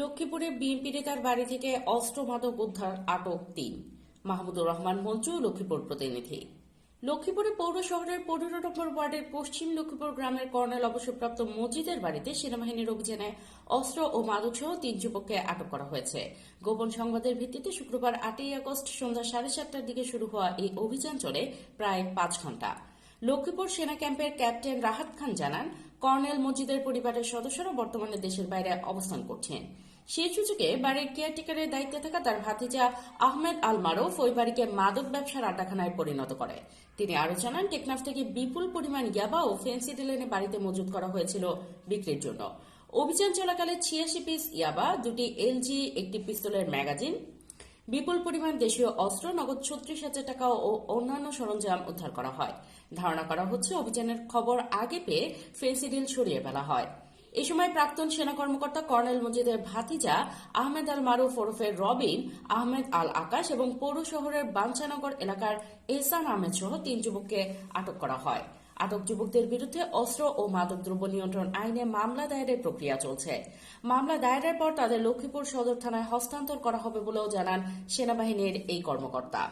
লক্ষ্মীপুরে বিএনপির তার বাড়ি থেকে অস্ত্র মাদক উদ্ধার, আটক তিন। মাহমুদুর রহমান মঞ্জু লক্ষ্মীপুর প্রতিনিধি। লক্ষ্মীপুরে পৌর শহরের পনেরো নম্বর ওয়ার্ডের পশ্চিম লক্ষ্মীপুর গ্রামের কর্নেল অবসরপ্রাপ্ত মজিদের বাড়িতে সেনাবাহিনীর অভিযানে অস্ত্র ও মাদকসহ তিন যুবককে আটক করা হয়েছে। গোপন সংবাদের ভিত্তিতে শুক্রবার আটই আগস্ট সন্ধ্যা সাড়ে সাতটার দিকে শুরু হওয়া এই অভিযান চলে প্রায় পাঁচ ঘণ্টা। লক্ষ্মীপুর সেনা ক্যাম্পের ক্যাপ্টেন রাহাত খান জানান, কর্নেল মজিদের পরিবারের সদস্যরা বর্তমানে দেশের বাইরে অবস্থান করছেন। সেই সুযোগে বাড়ির কেয়ারটেকারের দায়িত্বে থাকা তার ভাতিজা আহমেদ আল মারুফ ওই বাড়িকে মাদক ব্যবসার আড্ডাখানায় পরিণত করে। তিনি আরও জানান, টেকনাফ থেকে বিপুল পরিমাণ ইয়াবা ও ফেন্সিডিল এনে বাড়িতে মজুত করা হয়েছিল বিক্রির জন্য। অভিযান চলাকালে ছিয়াশি পিস ইয়াবা, দুটি এলজি, একটি পিস্তলের ম্যাগাজিন বিপুল পরিমাণ দেশীয় অস্ত্র, নগদ ছত্রিশ হাজার টাকা ও অন্যান্য সরঞ্জাম উদ্ধার করা হয়। ধারণা করা হচ্ছে, অভিযানের খবর আগে পেয়ে ফেন্সিডিল সরিয়ে ফেলা হয়। এ সময় প্রাক্তন সেনা কর্মকর্তা কর্নেল মজিদের ভাতিজা আহমেদ আল মারুফ ওরফের রবিন, আহমেদ আল আকাশ এবং পৌর শহরের বাঞ্চানগর এলাকার এহসান আহমেদ সহ তিন যুবককে আটক করা হয়। আটক যুবকদের বিরুদ্ধে অস্ত্র ও মাদকদ্রব্য নিয়ন্ত্রণ আইনে মামলা দায়েরের প্রক্রিয়া চলছে। মামলা দায়েরের পর তাদের লক্ষ্মীপুর সদর থানায় হস্তান্তর করা হবে বলেও জানান সেনাবাহিনীর এই কর্মকর্তা।